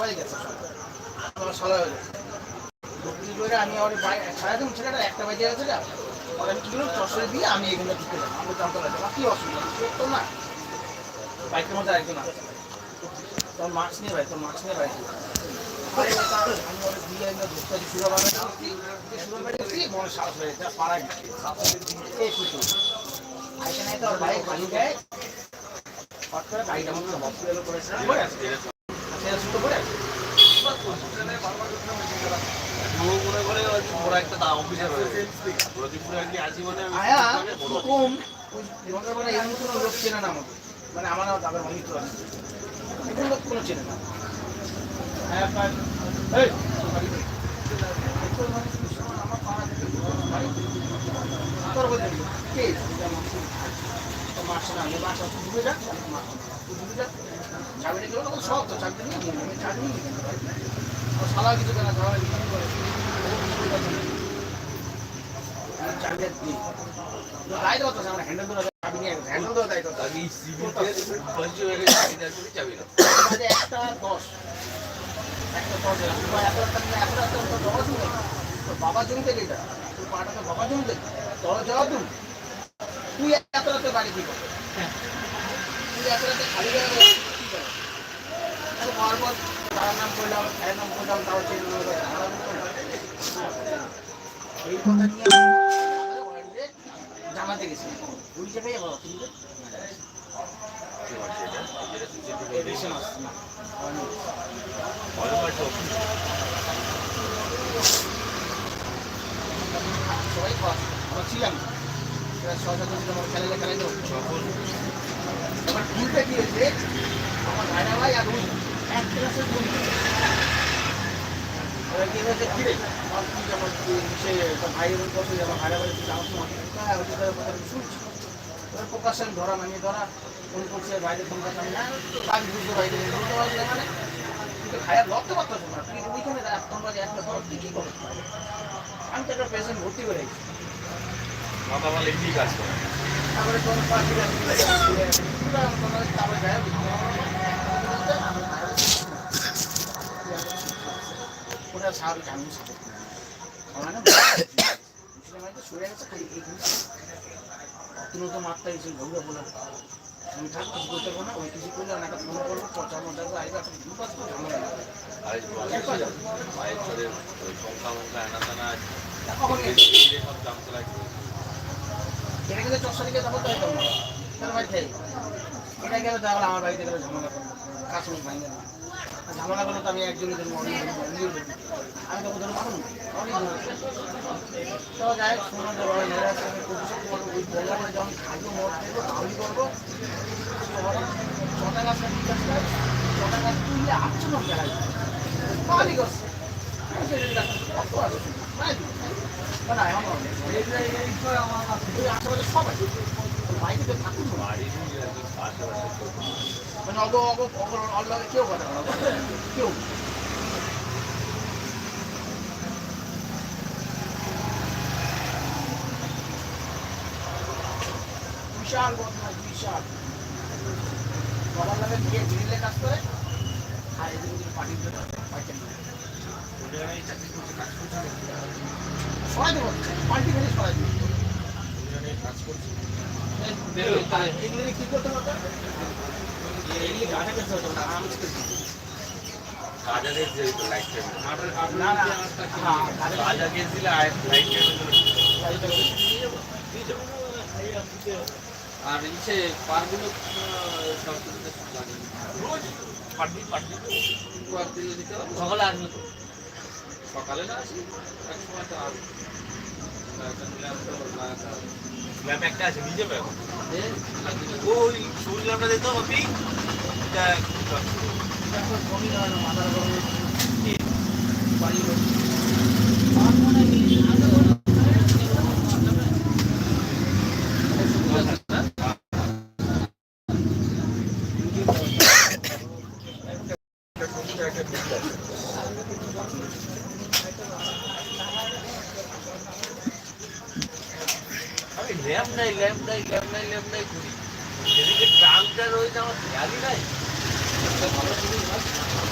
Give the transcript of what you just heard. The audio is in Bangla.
বাড়ি আমি আমার সারাদিন ছেলেটা একটা বাজে দিয়ে আমি এখানে অসুবিধা? তো না? তোর মাস্ক নিয়ে ভাই তোর মাস্ক নিয়ে ভাই বাইক খালি হয় হসপিটালে পড়েছে, মনে করে মানে আমার দাদার অনেক আছে। কোনো চেনে না। আয়া, কাজ- এই, বাড়ি দে। তোর মানে ভীষণ আমার পাড়া থেকে বাড়ি দে। তোর বলতে কি? কে? এটা আমার ছেলে। তোর মার সাথে আমি মার সাথে ডুবে যাক, আমি মার সাথে তুই ডুবে যাক। চাবিটা গেলো তখন সব তো চাকরি নিয়ে নিয়ে নেবে, চাকরি নিয়ে নিয়ে নেবে। আর শালা কিছু কেনা শালা কিছু করে ও কিছু করছে না। আমি চাবিটা দিই। তো দায়িত্ব করতেছে, আমরা হ্যান্ডেল ধরে চাবি নিয়ে গেছে, হ্যান্ডেল ধরে দায়িত্ব করতেছে। আমি সিভিল বলছি হয়ে গেছে আমি তার করে চাবি না বাজে একটা দশ একটা দশ। তো একটা নিয়ে একটা তো জমা থেকে তোর তো বাবার জমি থেকে তোর জবাব তুই এত রাতে বাড়ি কি এই কথা নিয়ে জামাতে গেছি ওই জায়গায় আবার অসুবিধা কি হচ্ছে এটা যেটা সিসিটিভি এডিশন আসছে না হয়নি। বড় একটা অফিস সবাই ছিলাম আমার খেলালে খেলাই দেবো এবার ভুলটা কি হয়েছে আমার ভাইরা ভাই আর ওই এক ক্লাসের এবার কি হয়েছে কি রে আমার সে ভাইয়ের ওই বসে আমার ভাইরা ভাই যাওয়ার সময় আমি শুনছি এবার ধরা নামিয়ে ধরা ফোন করছে বাইরে ফোন করছে আমি না কী আমি তো একটা পেশেন্ট ভর্তি করে এমনি কাজ করে করি অত্যন্ত ঘুরে বলে আমি থাক কিছু করতে পারব না ওই কিছু করলে অনেক ফোন করব পচা মজা করে আসবে একটা গ্রুপ আসবে ঝামেলা লাগবে। আর মায়ের চলে ওই সংখ্যা মঙ্কা এনা টানা সব জানতে লাগবে এটা কিন্তু চশমা দিকে যাব তো? একদম না তাহলে ভাই এটা গেলে আমার বাড়িতে গেলে ঝামেলা তো আমি একজনের আমি যাই করব ছটা গাছ ছটা গাছ কত আছে? কেউ কথা। কেউ বিশাল বদমাস বিশাল বাবার নামে গিয়ে গ্রিলে কাজ করে আর এদিকে পার্টির জন্য পাইছেন কাজাদের যে লাইট না না হ্যাঁ কাজা গেছিলে লাইট আর ইসে পারগুলো লাগে রোজ পার্টি পার্টি সকালে আসবে সকালে না আসি এক সময় তো আর একটা আছে নিয়ে যাবে এখন? ওই সূর্য আমরা দেখতে হবে মাথার গরমে বাড়ি ল্যাম্প নাই ল্যাম্প নাই ল্যাম্প নাই ল্যাম্প নাই, ঘুরি সেদিকে ট্রামটা রয়েছে, আমার খেয়ালই নাই ভালো জিনিস।